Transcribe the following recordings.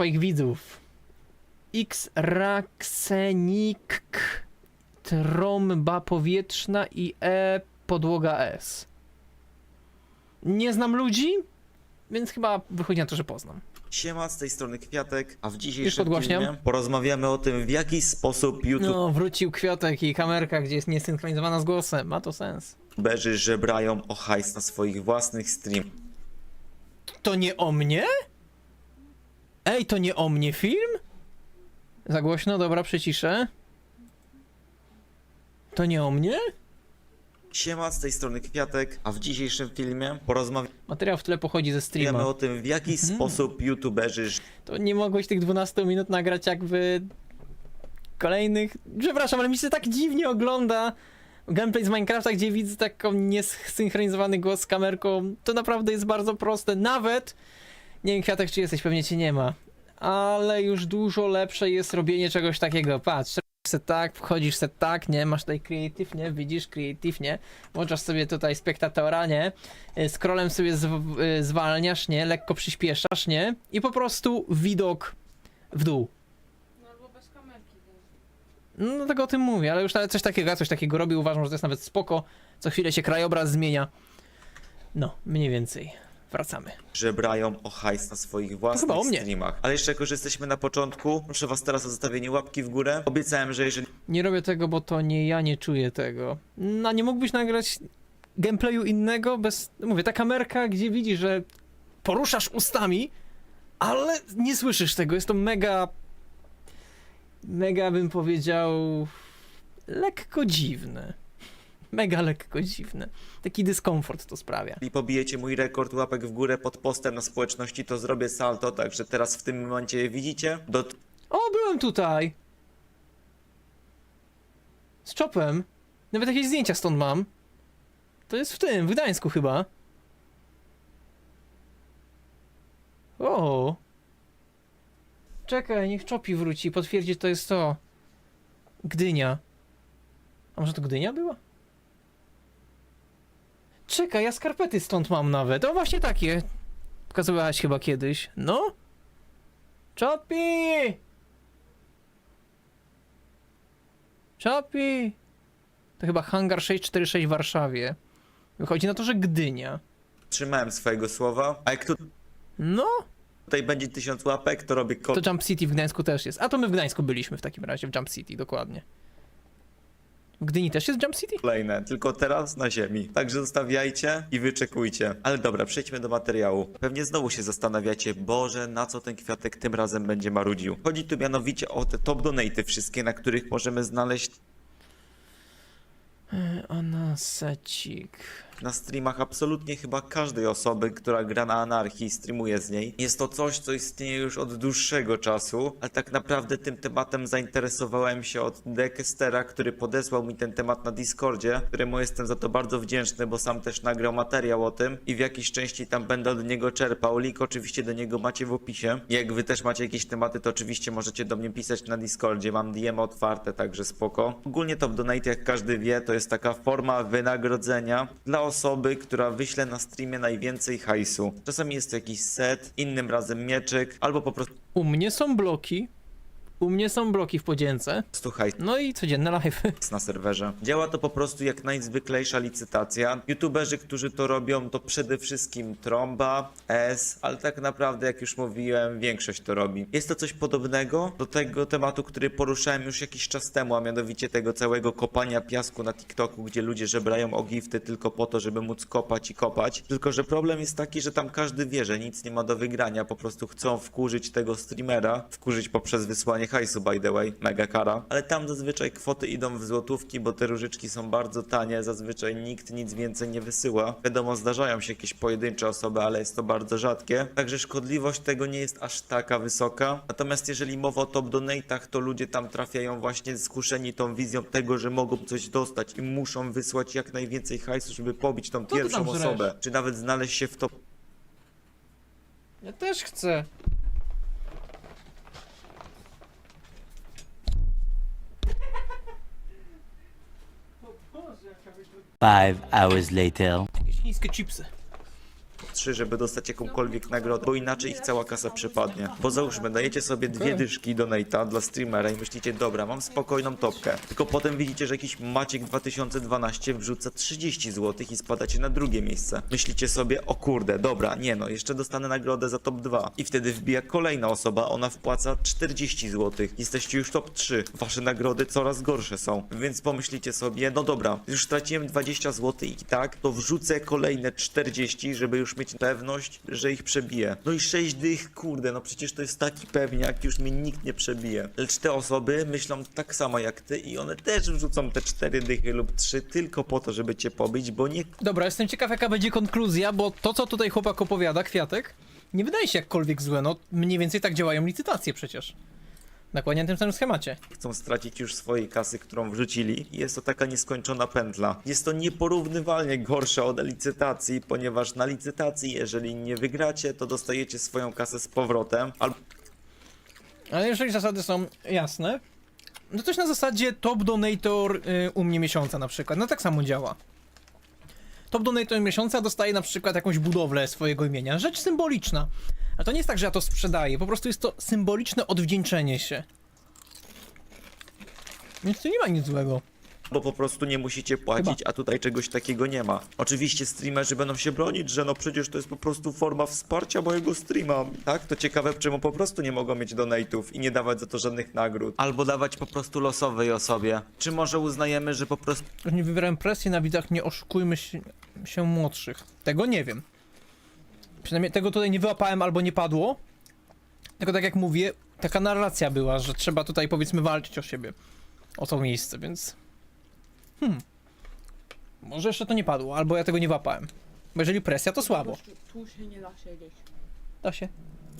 twoich widzów. X Raksenik Trąba powietrzna i E podłoga S. Nie znam ludzi, więc chyba wychodzi na to, że poznam. Siema, z tej strony Kwiatek, a w dzisiejszym filmie porozmawiamy o tym, w jaki sposób No, wrócił kwiatek i kamerka, gdzie jest niesynchronizowana z głosem. Ma to sens. youtuberzy żebrają o hajs na swoich własnych streamach. To nie o mnie? Ej, to nie o mnie film? Za głośno, dobra, przyciszę. To nie o mnie? Siema, z tej strony Kwiatek, a w dzisiejszym filmie porozmawiamy Materiał w tle pochodzi ze streama. o tym, w jaki Mhm. sposób youtuberzy To nie mogłeś tych 12 minut nagrać jakby kolejnych... Przepraszam, ale mi się tak dziwnie ogląda gameplay z Minecrafta, gdzie widzę taką niesynchronizowany głos z kamerką. To naprawdę jest bardzo proste. Nawet, nie wiem Kwiatek czy jesteś, pewnie cię nie ma, ale już dużo lepsze jest robienie czegoś takiego. Patrz, se tak, wchodzisz se tak, nie, masz tutaj creative, nie, widzisz creative, nie, włączasz sobie tutaj spektatora, nie, Y, scrollem sobie y, zwalniasz, nie, lekko przyspieszasz, nie, i po prostu widok w dół. No albo bez kamerki też. No dlatego o tym mówię, ale już nawet coś takiego, ja coś takiego robię, uważam, że to jest nawet spoko, co chwilę się krajobraz zmienia. No, mniej więcej. Wracamy. żebrają o hajs na swoich własnych chyba o mnie. streamach. Ale jeszcze jako, że jesteśmy na początku, proszę was teraz o zostawienie łapki w górę. Obiecałem, że jeżeli Nie robię tego, bo to nie ja nie czuję tego. No, nie mógłbyś nagrać gameplayu innego bez... no Mówię, ta kamerka, gdzie widzisz, że poruszasz ustami, ale nie słyszysz tego. Jest to mega... Mega bym powiedział... Lekko dziwne. Mega lekko dziwne. Taki dyskomfort to sprawia. pobijecie mój rekord łapek w górę pod postem na społeczności, to zrobię salto, także teraz w tym momencie widzicie. Do O, byłem tutaj! Z czopem. Nawet jakieś zdjęcia stąd mam. To jest w tym, w Gdańsku chyba. O. Czekaj, niech Czopi wróci, potwierdzi, to jest to. Gdynia. A może to Gdynia była? Czekaj, ja skarpety stąd mam nawet. O, właśnie takie. Pokazywałaś chyba kiedyś. No? Czopi! Czopi! To chyba Hangar 646 w Warszawie. Wychodzi na to, że Gdynia. trzymałem swojego słowa, a jak tu- No, tutaj będzie tysiąc łapek, to robię to Jump City w Gdańsku też jest. A to my w Gdańsku byliśmy w takim razie, w Jump City, dokładnie. W Gdyni też jest Jump City? kolejne, tylko teraz na ziemi. Także zostawiajcie i wyczekujcie. Ale dobra, przejdźmy do materiału. Pewnie znowu się zastanawiacie, Boże, na co ten kwiatek tym razem będzie marudził. Chodzi tu mianowicie o te top donaty wszystkie, na których możemy znaleźć Ona secik. Na streamach absolutnie chyba każdej osoby, która gra na anarchii streamuje z niej. Jest to coś, co istnieje już od dłuższego czasu, ale tak naprawdę tym tematem zainteresowałem się od Dekestera, który podesłał mi ten temat na Discordzie, któremu jestem za to bardzo wdzięczny, bo sam też nagrał materiał o tym i w jakiejś części tam będę od niego czerpał. Link oczywiście do niego macie w opisie. Jak wy też macie jakieś tematy, to oczywiście możecie do mnie pisać na Discordzie, mam DM otwarte, także spoko. Ogólnie top donate, jak każdy wie, to jest taka forma wynagrodzenia dla osoby, która wyśle na streamie najwięcej hajsu. Czasami jest to jakiś set, innym razem mieczyk, albo po U mnie są bloki. U mnie są bloki w podzięce. hajs No i codzienne live. na serwerze. Działa to po prostu jak najzwyklejsza licytacja. YouTuberzy, którzy to robią, to przede wszystkim Tromba, S, ale tak naprawdę, jak już mówiłem, większość to robi. Jest to coś podobnego do tego tematu, który poruszałem już jakiś czas temu, a mianowicie tego całego kopania piasku na TikToku, gdzie ludzie żebrają o gifty tylko po to, żeby móc kopać i kopać. Tylko, że problem jest taki, że tam każdy wie, że nic nie ma do wygrania, po prostu chcą wkurzyć tego streamera, wkurzyć poprzez wysłanie hajsu, by the way, mega kara. Ale tam zazwyczaj kwoty idą w złotówki, bo te różyczki są bardzo tanie, zazwyczaj nikt nic więcej nie wysyła. Wiadomo, zdarzają się jakieś pojedyncze osoby, ale jest to bardzo rzadkie. Także szkodliwość tego nie jest aż taka wysoka. Natomiast jeżeli mowa o top donate'ach, to ludzie tam trafiają właśnie skuszeni tą wizją tego, że mogą coś dostać i muszą wysłać jak najwięcej hajsu, żeby pobić tą ty pierwszą żresz? osobę. Czy nawet znaleźć się w top Ja też chcę. Five hours later. 3, żeby dostać jakąkolwiek nagrodę, bo inaczej ich cała kasa przepadnie. Bo załóżmy, dajecie sobie dwie dyszki donate'a dla streamera i myślicie, dobra, mam spokojną topkę. Tylko potem widzicie, że jakiś Maciek 2012 wrzuca 30 zł i spadacie na drugie miejsce. Myślicie sobie, o kurde, dobra, nie no, jeszcze dostanę nagrodę za top 2. I wtedy wbija kolejna osoba, ona wpłaca 40 zł. Jesteście już top 3. Wasze nagrody coraz gorsze są. Więc pomyślicie sobie, no dobra, już straciłem 20 zł i tak, to wrzucę kolejne 40, żeby już mieć pewność, że ich przebiję. No i 6 dych, kurde, no przecież to jest taki pewniak, już mnie nikt nie przebije. Lecz te osoby myślą tak samo jak ty i one też wrzucą te 4 dychy lub 3 tylko po to, żeby cię pobić, bo nie Dobra, jestem ciekaw jaka będzie konkluzja, bo to co tutaj chłopak opowiada, Kwiatek, nie wydaje się jakkolwiek złe, no mniej więcej tak działają licytacje przecież. Dokładnie na tym samym schemacie. chcą stracić już swojej kasy, którą wrzucili. Jest to taka nieskończona pętla. Jest to nieporównywalnie gorsze od licytacji, ponieważ na licytacji, jeżeli nie wygracie, to dostajecie swoją kasę z powrotem, albo Ale jeżeli zasady są jasne, no coś na zasadzie top donator y, u mnie miesiąca na przykład, no tak samo działa. Top donator miesiąca dostaje na przykład jakąś budowlę swojego imienia, rzecz symboliczna. Ale to nie jest tak, że ja to sprzedaję, po prostu jest to symboliczne odwdzięczenie się. Więc tu nie ma nic złego. Bo po prostu nie musicie płacić, a tutaj czegoś takiego nie ma. Oczywiście streamerzy będą się bronić, że no przecież to jest po prostu forma wsparcia mojego streama. Tak? To ciekawe, czemu po prostu nie mogą mieć donate'ów i nie dawać za to żadnych nagród. Albo dawać po prostu losowej osobie. Czy może uznajemy, że po prostu nie wywierałem presji na widzach, nie oszukujmy się, się młodszych. Tego nie wiem. Przynajmniej tego tutaj nie wyłapałem albo nie padło. Tylko tak jak mówię, taka narracja była, że trzeba tutaj powiedzmy walczyć o siebie. O to miejsce, więc. Hmm. Może jeszcze to nie padło, albo ja tego nie łapałem. Bo jeżeli presja, to słabo. Tu, tu się nie da siedzieć. Da się.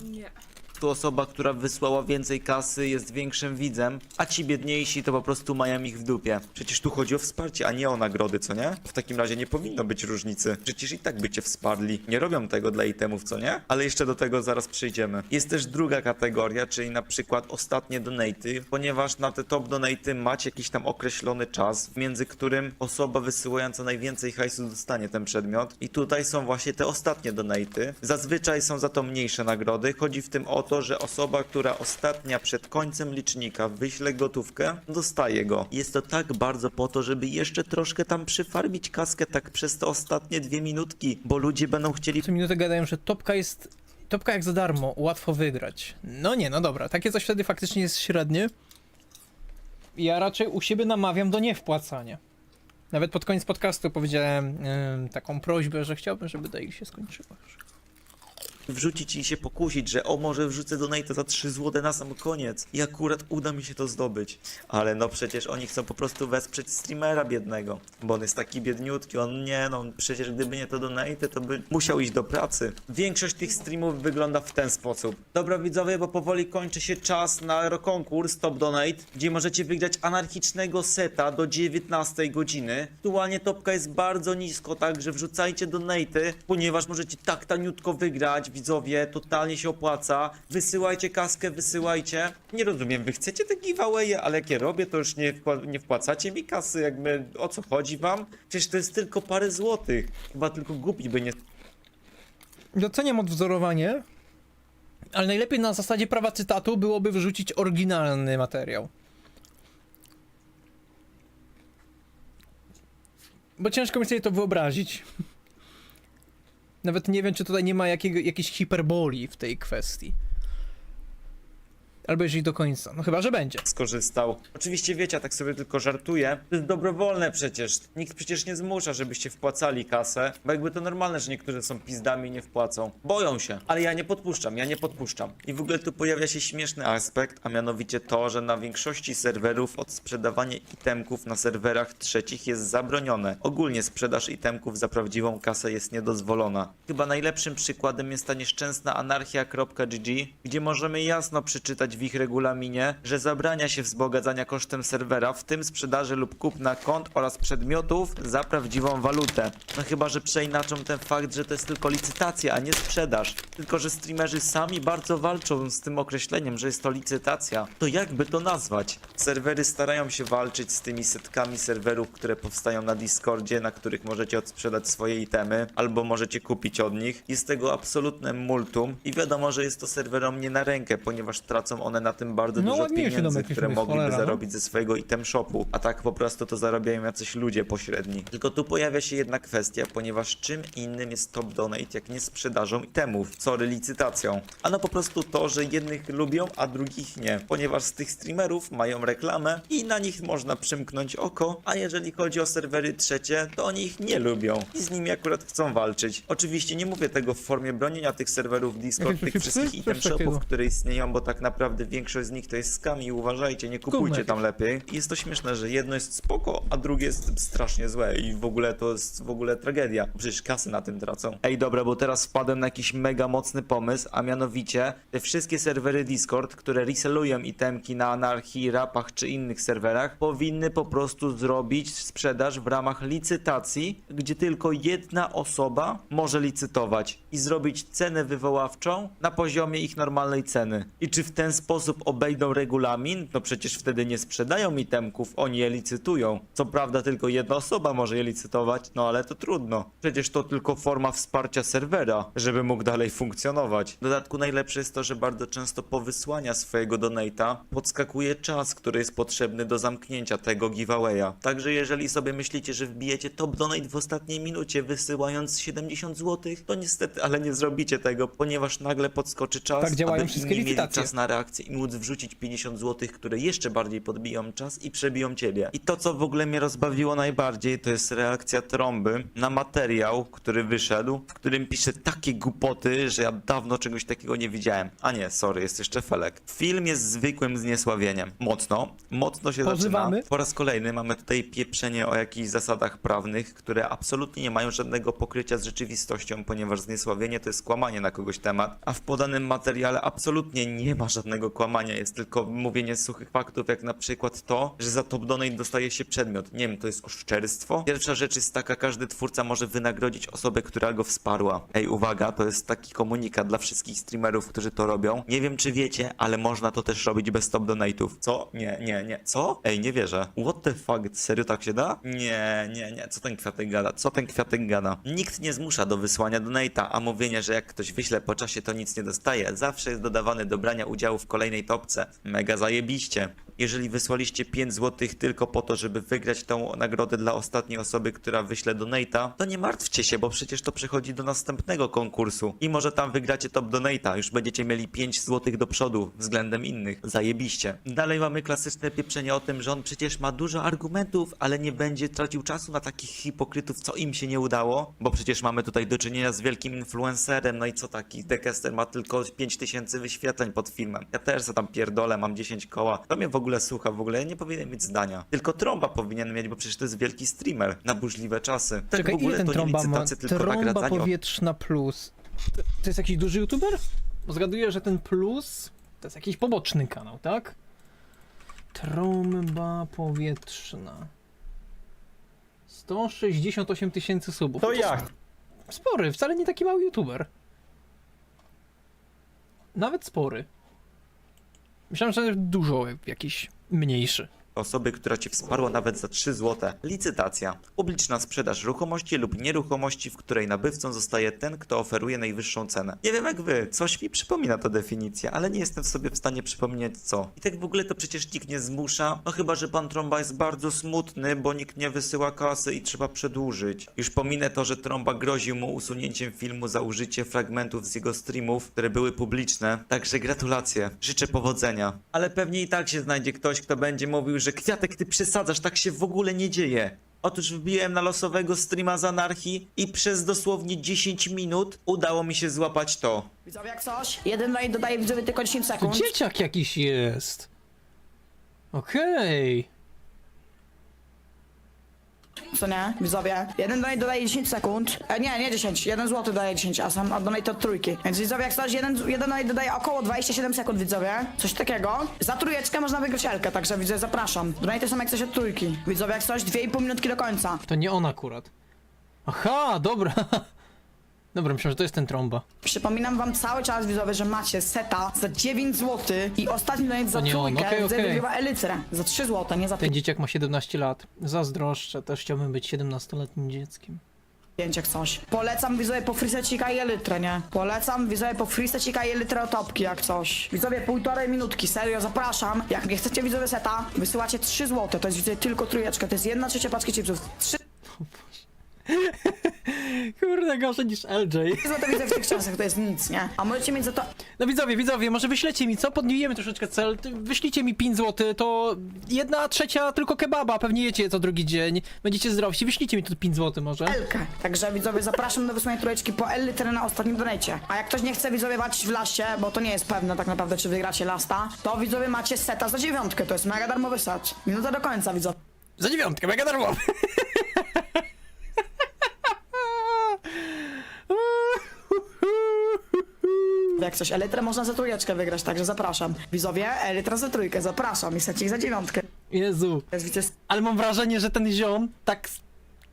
Nie. Tu osoba, która wysłała więcej kasy jest większym widzem, a ci biedniejsi to po prostu mają ich w dupie. Przecież tu chodzi o wsparcie, a nie o nagrody, co nie? W takim razie nie powinno być różnicy. Przecież i tak by cię wsparli. Nie robią tego dla itemów, co nie? Ale jeszcze do tego zaraz przejdziemy. Jest też druga kategoria, czyli na przykład ostatnie donaty, ponieważ na te top donaty macie jakiś tam określony czas, między którym osoba wysyłająca najwięcej hajsu dostanie ten przedmiot. I tutaj są właśnie te ostatnie donaty. Zazwyczaj są za to mniejsze nagrody. Chodzi w tym o to, że osoba, która ostatnia przed końcem licznika wyśle gotówkę, dostaje go. Jest to tak bardzo po to, żeby jeszcze troszkę tam przyfarmić kaskę tak przez te ostatnie dwie minutki, bo ludzie będą chcieli Co minutę gadają, że topka jest. Topka jak za darmo, łatwo wygrać. No nie, no dobra, takie coś wtedy faktycznie jest średnie. Ja raczej u siebie namawiam do niewpłacania. Nawet pod koniec podcastu powiedziałem em, taką prośbę, że chciałbym, żeby daily się skończyła. Wrzucić i się pokusić, że o może wrzucę donate za 3 zł na sam koniec i akurat uda mi się to zdobyć. Ale no przecież oni chcą po prostu wesprzeć streamera biednego, bo on jest taki biedniutki, on nie no, przecież gdyby nie to donate, to by musiał iść do pracy. Większość tych streamów wygląda w ten sposób. Dobra widzowie, bo powoli kończy się czas na konkurs Top Donate, gdzie możecie wygrać anarchicznego seta do 19 godziny. Aktualnie topka jest bardzo nisko, także wrzucajcie donaty, ponieważ możecie tak taniutko wygrać, widzowie, totalnie się opłaca. Wysyłajcie kaskę, wysyłajcie. Nie rozumiem, wy chcecie te giveawaye, ale jak je robię, to już nie, wkła- nie wpłacacie mi kasy, jakby o co chodzi wam? Przecież to jest tylko parę złotych. Chyba tylko głupi by nie Doceniam odwzorowanie, ale najlepiej na zasadzie prawa cytatu byłoby wrzucić oryginalny materiał. Bo ciężko mi sobie to wyobrazić. Nawet nie wiem, czy tutaj nie ma jakiego, jakiejś hiperboli w tej kwestii. Albo jeżeli do końca. No chyba, że będzie. skorzystał. Oczywiście wiecie, ja tak sobie tylko żartuję. To jest dobrowolne przecież. Nikt przecież nie zmusza, żebyście wpłacali kasę, bo jakby to normalne, że niektórzy są pizdami i nie wpłacą. Boją się, ale ja nie podpuszczam, ja nie podpuszczam. I w ogóle tu pojawia się śmieszny aspekt, a mianowicie to, że na większości serwerów odsprzedawanie itemków na serwerach trzecich jest zabronione. Ogólnie sprzedaż itemków za prawdziwą kasę jest niedozwolona. Chyba najlepszym przykładem jest ta nieszczęsna anarchia.gg, gdzie możemy jasno przeczytać czytać w ich regulaminie, że zabrania się wzbogacania kosztem serwera, w tym sprzedaży lub kupna kont oraz przedmiotów za prawdziwą walutę. No chyba, że przeinaczą ten fakt, że to jest tylko licytacja, a nie sprzedaż. Tylko, że streamerzy sami bardzo walczą z tym określeniem, że jest to licytacja. To jakby to nazwać? Serwery starają się walczyć z tymi setkami serwerów, które powstają na Discordzie, na których możecie odsprzedać swoje itemy, albo możecie kupić od nich. Jest tego absolutne multum i wiadomo, że jest to serwerom nie na rękę, ponieważ tracą one na tym bardzo No, dużo pieniędzy, które mogliby cholera, no. zarobić ze swojego item shopu, a tak po prostu to zarabiają jacyś ludzie pośredni. Tylko tu pojawia się jedna kwestia, ponieważ czym innym jest top donate, jak nie sprzedażą itemów, sorry, licytacją. Ano po prostu to, że jednych lubią, a drugich nie, ponieważ z tych streamerów mają reklamę i na nich można przymknąć oko, a jeżeli chodzi o serwery trzecie, to oni ich nie lubią i z nimi akurat chcą walczyć. Oczywiście nie mówię tego w formie bronienia tych serwerów Discord, tych wszystkich item shopów, które istnieją, bo tak naprawdę większość z nich to jest scam i uważajcie, nie kupujcie tam lepiej. Jest to śmieszne, że jedno jest spoko, a drugie jest strasznie złe i w ogóle to jest w ogóle tragedia. Przecież kasy na tym tracą. Ej, dobra, bo teraz wpadłem na jakiś mega mocny pomysł, a mianowicie te wszystkie serwery Discord, które reselują itemki na anarchii, rapach czy innych serwerach, powinny po prostu zrobić sprzedaż w ramach licytacji, gdzie tylko jedna osoba może licytować i zrobić cenę wywoławczą na poziomie ich normalnej ceny. I czy w ten sposób obejdą regulamin? No przecież wtedy nie sprzedają itemków, oni je licytują. Co prawda tylko jedna osoba może je licytować, no ale to trudno. Przecież to tylko forma wsparcia serwera, żeby mógł dalej funkcjonować. W dodatku najlepsze jest to, że bardzo często po wysłania swojego donata podskakuje czas, który jest potrzebny do zamknięcia tego giveawaya. Także jeżeli sobie myślicie, że wbijecie top donate w ostatniej minucie wysyłając 70 zł, to niestety, ale nie zrobicie tego, ponieważ nagle podskoczy czas, Tak działają aby wszystkie inni mieli licytacje. czas na reakcję i móc wrzucić 50 zł, które jeszcze bardziej podbiją czas i przebiją ciebie. I to, co w ogóle mnie rozbawiło najbardziej, to jest reakcja Trąby na materiał, który wyszedł, w którym pisze takie głupoty, że ja dawno czegoś takiego nie widziałem. A nie, sorry, jest jeszcze Felek. Film jest zwykłym zniesławieniem. Mocno, mocno się Pozywamy. zaczyna. Po raz kolejny mamy tutaj pieprzenie o jakichś zasadach prawnych, które absolutnie nie mają żadnego pokrycia z rzeczywistością, ponieważ zniesławienie to jest kłamanie na kogoś temat, a w podanym materiale absolutnie nie ma żadnego kłamania, jest tylko mówienie suchych faktów, jak na przykład to, że za top donate dostaje się przedmiot. Nie wiem, to jest oszczerstwo? Pierwsza rzecz jest taka, każdy twórca może wynagrodzić osobę, która go wsparła. Ej, uwaga, to jest taki komunikat dla wszystkich streamerów, którzy to robią. Nie wiem, czy wiecie, ale można to też robić bez top donate'ów. Co? Nie, nie, nie. Co? Ej, nie wierzę. What the fuck? Serio tak się da? Nie, nie, nie. Co ten kwiatek gada? Co ten kwiatek gada? Nikt nie zmusza do wysłania donate'a, a mówienie, że jak ktoś wyśle po czasie, to nic nie dostaje, zawsze jest dodawany do brania udziału w kolejnej topce. Mega zajebiście. Jeżeli wysłaliście 5 zł tylko po to, żeby wygrać tą nagrodę dla ostatniej osoby, która wyśle donate'a, to nie martwcie się, bo przecież to przechodzi do następnego konkursu. I może tam wygracie top donate'a, już będziecie mieli 5 zł do przodu względem innych. Zajebiście. Dalej mamy klasyczne pieprzenie o tym, że on przecież ma dużo argumentów, ale nie będzie tracił czasu na takich hipokrytów, co im się nie udało, bo przecież mamy tutaj do czynienia z wielkim influencerem, no i co taki Dekester ma tylko 5000 wyświetleń pod filmem. Ja też se tam pierdolę, mam 10 koła. To mnie w ogóle słucha, w ogóle ja nie powinien mieć zdania. Tylko trąba powinien mieć, bo przecież to jest wielki streamer na burzliwe czasy. Tak Czekaj, w ogóle ile ten to nie trąba ma? licytacje, tylko Trąba nagradzanie. powietrzna plus. To, to jest jakiś duży youtuber? Bo zgaduję, że ten plus to jest jakiś poboczny kanał, tak? Trąba powietrzna. 168 tysięcy subów. To No jak? Spory, wcale nie taki mały youtuber. Nawet spory. Myślałem, że dużo jakiś mniejszy. Osoby, która cię wsparła nawet za 3 zł. Licytacja. Publiczna sprzedaż ruchomości lub nieruchomości, w której nabywcą zostaje ten, kto oferuje najwyższą cenę. Nie wiem jak wy, coś mi przypomina ta definicja, ale nie jestem sobie w stanie przypomnieć co. I tak w ogóle to przecież nikt nie zmusza, no chyba, że pan Trąba jest bardzo smutny, bo nikt nie wysyła kasy i trzeba przedłużyć. Już pominę to, że Trąba groził mu usunięciem filmu za użycie fragmentów z jego streamów, które były publiczne. Także gratulacje. Życzę powodzenia. Ale pewnie i tak się znajdzie ktoś, kto będzie mówił, że Kwiatek, ty przesadzasz, tak się w ogóle nie dzieje. Otóż wbiłem na losowego streama z anarchii i przez dosłownie 10 minut udało mi się złapać to. Widzowie, jak coś, jeden lane dodaje widzowie tylko 10 To sekund. dzieciak jakiś jest. Okej. Co nie? Widzowie. Jeden donate dodaje 10 sekund. E, nie, nie 10. Jeden złoty daje 10, a sam a donate od trójki. Więc widzowie, jak coś, jeden, jeden donate dodaje około 27 sekund, widzowie. Coś takiego. Za trójeczkę można wygrać Elkę, także widzę, zapraszam. Donate są jak coś od trójki. Widzowie, jak coś, 2,5 minutki do końca. To nie on akurat. Aha, dobra. Dobra, myślę, że to jest ten trąba. Przypominam wam cały czas, widzowie, że macie seta za 9 zł i ostatni donate za nie on, trójkę, okej, okej. wygrywa Elytrę. Za 3 zł, nie za Ten dzieciak ma 17 lat. Zazdroszczę, też chciałbym być 17-letnim dzieckiem. 5 jak coś. Polecam widzowie po frisecika i elytrę, nie? Polecam widzowie po frisecika i elytrę topki jak coś. Widzowie półtorej minutki, serio, zapraszam. Jak nie chcecie widzowie seta, wysyłacie 3 zł, to jest widzowie tylko trójeczka, to jest jedna trzecia paczki chipsów. 3 Kurde, gorzej niż LJ. zł widzę w tych czasach, to jest nic, nie? A możecie mieć za to No widzowie, widzowie, może wyślecie mi, co? Podniujemy troszeczkę cel. Ty- Wyślijcie mi 5 zł, to jedna trzecia tylko kebaba, pewnie jecie co drugi dzień. Będziecie zdrowsi, wyślijcie mi tu 5 zł może. Elkę. Także widzowie zapraszam do wysłania trójeczki po elytrę na ostatnim donajcie. A jak ktoś nie chce widzowie walczyć w laście, bo to nie jest pewne tak naprawdę czy wygracie lasta, to widzowie macie seta za dziewiątkę, to jest mega darmowy set. Minuta do końca widzowie. Za dziewiątkę, mega darmowy. Jak coś elytrę można za trójeczkę wygrać, także zapraszam. Widzowie, elytra za trójkę, zapraszam i secik za dziewiątkę. Jezu. Jest Ale mam wrażenie, że ten ziom tak z-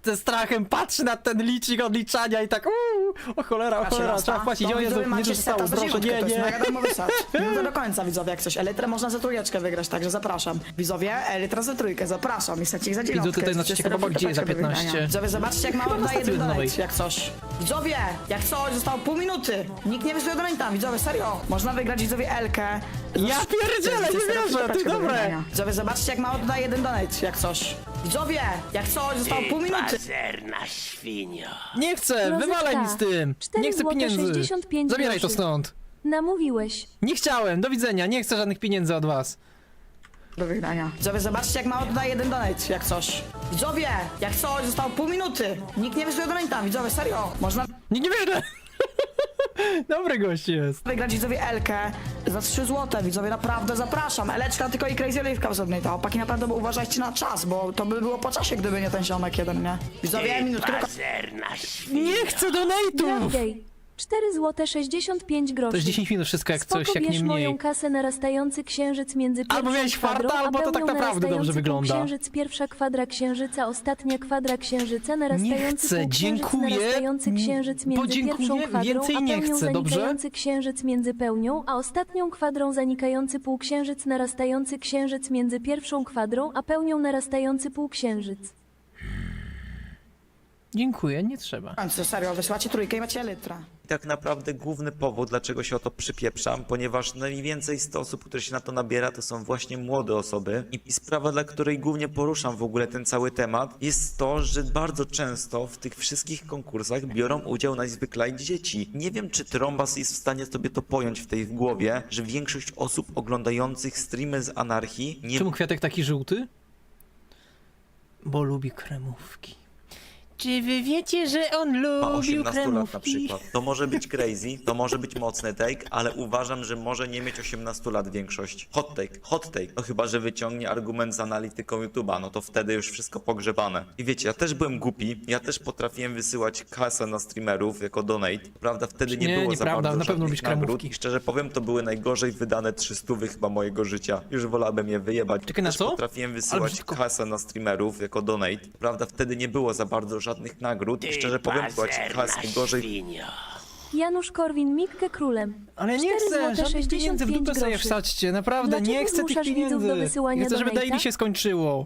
ze strachem patrzy na ten licznik odliczania i tak uuu, o cholera, o cholera, trzeba płacić, o Jezu, nie zostało, proszę, nie, nie. mega darmowy set. Minuta do końca widzowie, jak coś elytrę można za trójeczkę wygrać, także zapraszam. Widzowie, elytra za trójkę, zapraszam i secik za dziewiątkę. tutaj na trzecie serio kebaba, gdzie za paczka do 15? wygrania. Widzowie, zobaczcie jak mało daje donate, jak coś. Widzowie, jak coś, zostało pół minuty. Nikt nie wysłuje donata, widzowie, serio. Można wygrać widzowie Elkę. Ja pierdzielę, nie wierzę, ty do dobre. Widzowie, zobaczcie jak mało daje jeden donate, jak coś. Widzowie, jak coś, zostało pół minuty. Pazerna świnio. Nie chcę, Rozrywka. wywalaj mi z tym. Nie chcę pieniędzy. 65 Zabieraj to groszy. stąd. Namówiłeś. Nie chciałem, do widzenia, nie chcę żadnych pieniędzy od was. Do wygrania. Widzowie, zobaczcie jak mało daje jeden donate, jak coś. Widzowie, jak coś, zostało pół minuty. Nikt nie wysłuje donata, widzowie, serio. Można Nie, nie wierzę. Dobry gość jest. wygrać widzowie Elkę za 3 złote, widzowie, naprawdę zapraszam. Eleczka tylko i Crazy Oliwka wzornej, to opaki naprawdę uważajcie na czas, bo to by było po czasie, gdyby nie ten ziomek jeden, nie? Widzowie, minutkę świnio. Nie chcę donate'ów. Drop 4 złote 65 groszy. To jest 10 minut wszystko jak Spoko, coś, jak bierz nie moją mniej. kasę narastający księżyc między pierwszą Albo miałeś kwadrą, farta, albo to tak pełnią naprawdę dobrze narastający wygląda. Pierwsza kwadra księżyca, ostatnia kwadra księżyca, narastający chcę, półksiężyc, dziękuję. narastający księżyc między podziękuję, pierwszą kwadrą, więcej a nie pełnią chcę, dobrze? zanikający księżyc między pełnią, a ostatnią kwadrą zanikający półksiężyc, narastający księżyc między pierwszą kwadrą, a pełnią narastający półksiężyc. Dziękuję, nie trzeba. końca, serio, wysyłacie trójkę i macie Elytra. I tak naprawdę główny powód, dlaczego się o to przypieprzam, ponieważ najwięcej z osób, które się na to nabiera, to są właśnie młode osoby. I, I sprawa, dla której głównie poruszam w ogóle ten cały temat, jest to, że bardzo często w tych wszystkich konkursach biorą udział najzwyklej dzieci. Nie wiem, czy Trombas jest w stanie sobie to pojąć w tej głowie, że większość osób oglądających streamy z anarchii nie Czemu kwiatek taki żółty? Bo lubi kremówki. Czy wy wiecie, że on ma lubił 18 lat na kremówki? przykład. To może być crazy, to może być mocny take, ale uważam, że może nie mieć 18 lat większość. Hot take, hot take. No chyba, że wyciągnie argument z analityką YouTube'a, no to wtedy już wszystko pogrzebane. I wiecie, ja też byłem głupi, ja też potrafiłem wysyłać kasę na streamerów jako donate. Prawda, wtedy nie, Nie, było nieprawda, za bardzo na pewno żadnych lubisz nagród. kremówki. I szczerze powiem, to były najgorzej wydane 300 chyba mojego życia. Już wolałbym je wyjebać. Czekaj, na też co? potrafiłem Ale wysyłać brzydko. kasę na streamerów jako donate. Prawda, wtedy nie było za bardzo żadnych nagród. I szczerze powiem, była ci Pazerna kasy gorzej świnio. Janusz Korwin, Mitkę królem. Ale nie 4 chcę, złote żadnych pieniędzy w 65 dupę sobie groszy. wsadźcie, naprawdę, Dlaczego nie chcę tych zmuszasz widzów pieniędzy. do wysyłania Nie chcę, żeby donate'a? daily się skończyło.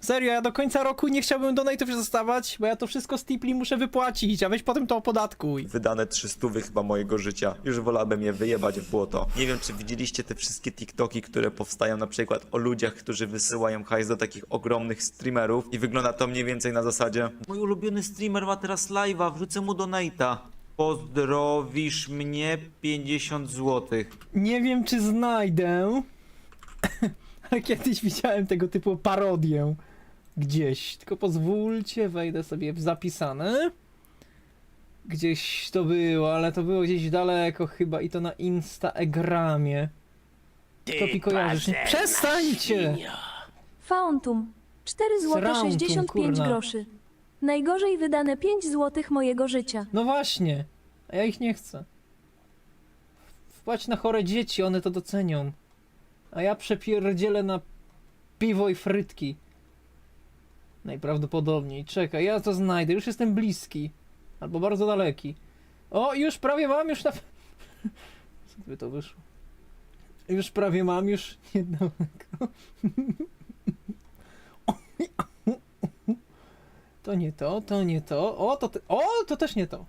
Serio, ja do końca roku nie chciałbym donate'ów zostawać, bo ja to wszystko z Tipli muszę wypłacić, a weź potem to opodatkuj. wydane 300 chyba mojego życia. Już wolałbym je wyjebać w błoto. Nie wiem, czy widzieliście te wszystkie TikToki, które powstają na przykład o ludziach, którzy wysyłają hajs do takich ogromnych streamerów i wygląda to mniej więcej na zasadzie Mój ulubiony streamer ma teraz live'a, wrzucę mu donate'a. Pozdrowisz mnie 50 złotych. Nie wiem, czy znajdę, kiedyś widziałem tego typu parodię gdzieś. Tylko pozwólcie, wejdę sobie w zapisane. Gdzieś to było, ale to było gdzieś daleko chyba i to na Instagramie. Mi kojarzysz? Przestańcie! Fauntum. 4 zł Sramtum, 65 kurna. groszy. Najgorzej wydane 5 zł mojego życia. No właśnie, a ja ich nie chcę. Wpłać na chore dzieci, one to docenią. A ja przepierdzielę na piwo i frytki. Najprawdopodobniej. Czekaj, ja to znajdę, już jestem bliski. Albo bardzo daleki. O, już prawie mam, już na... Co by to wyszło? Już prawie mam, już niedaleko. To nie to, to nie to. O, to, te... o, to też nie to.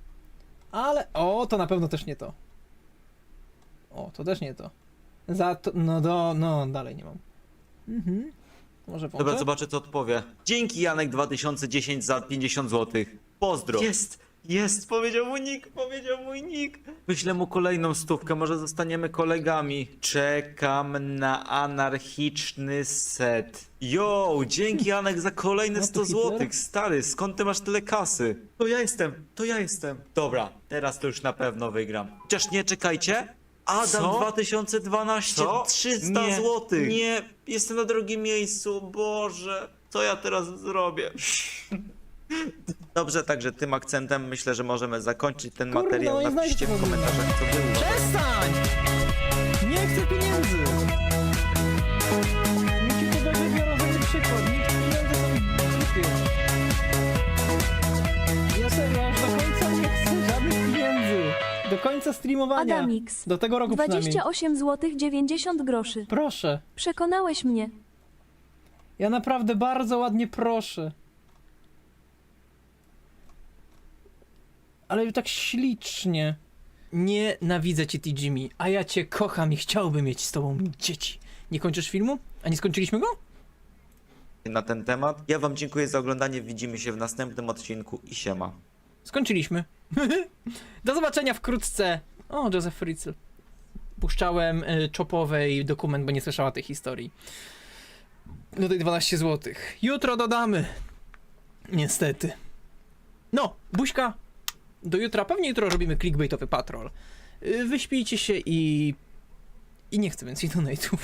Ale, o, to na pewno też nie to. O, to też nie to. Za to, no do, no, dalej nie mam. Mhm. Może włączę? Dobra, zobaczę co odpowie. Dzięki Janek 2010 za 50 zł. Pozdro. Jest, jest, powiedział mój nick, powiedział mój nick. Wyślę mu kolejną stówkę, może zostaniemy kolegami. Czekam na anarchiczny set. Yo, dzięki Janek za kolejne No to 100 Hitler? zł. Stary, skąd ty masz tyle kasy? To ja jestem, to ja jestem. Dobra, teraz to już na pewno wygram. Chociaż nie, czekajcie. Adam Co? 2012, Co? 300 Nie, zł. Nie, jestem na drugim miejscu, Boże. Co ja teraz zrobię? Dobrze, także tym akcentem myślę, że możemy zakończyć ten Kurde, materiał. no nie Napiszcie w tego komentarzach, co było. Przestań! Nie chcę pieniędzy! Niech ci to dobrze biorą za przykład. Niech pieniądze są głupie. Do końca streamowania. Adamix. Do tego roku przynajmniej. 28 zł 90 groszy. Proszę. Przekonałeś mnie. Ja naprawdę bardzo ładnie proszę. Ale tak ślicznie. Nienawidzę cię, Jimmy, a ja cię kocham i chciałbym mieć z tobą dzieci. Nie kończysz filmu? A nie skończyliśmy go? na ten temat. Ja wam dziękuję za oglądanie. Widzimy się w następnym odcinku i siema. Skończyliśmy. Do zobaczenia wkrótce. O, Joseph Fritzl. Puszczałem y, czopowej dokument, bo nie słyszała tej historii. No tej 12 zł. Jutro dodamy. Niestety. No, buźka. Do jutra. Pewnie jutro robimy clickbaitowy patrol. Y, Wyśpijcie się i... I nie chcę więcej donate'ów.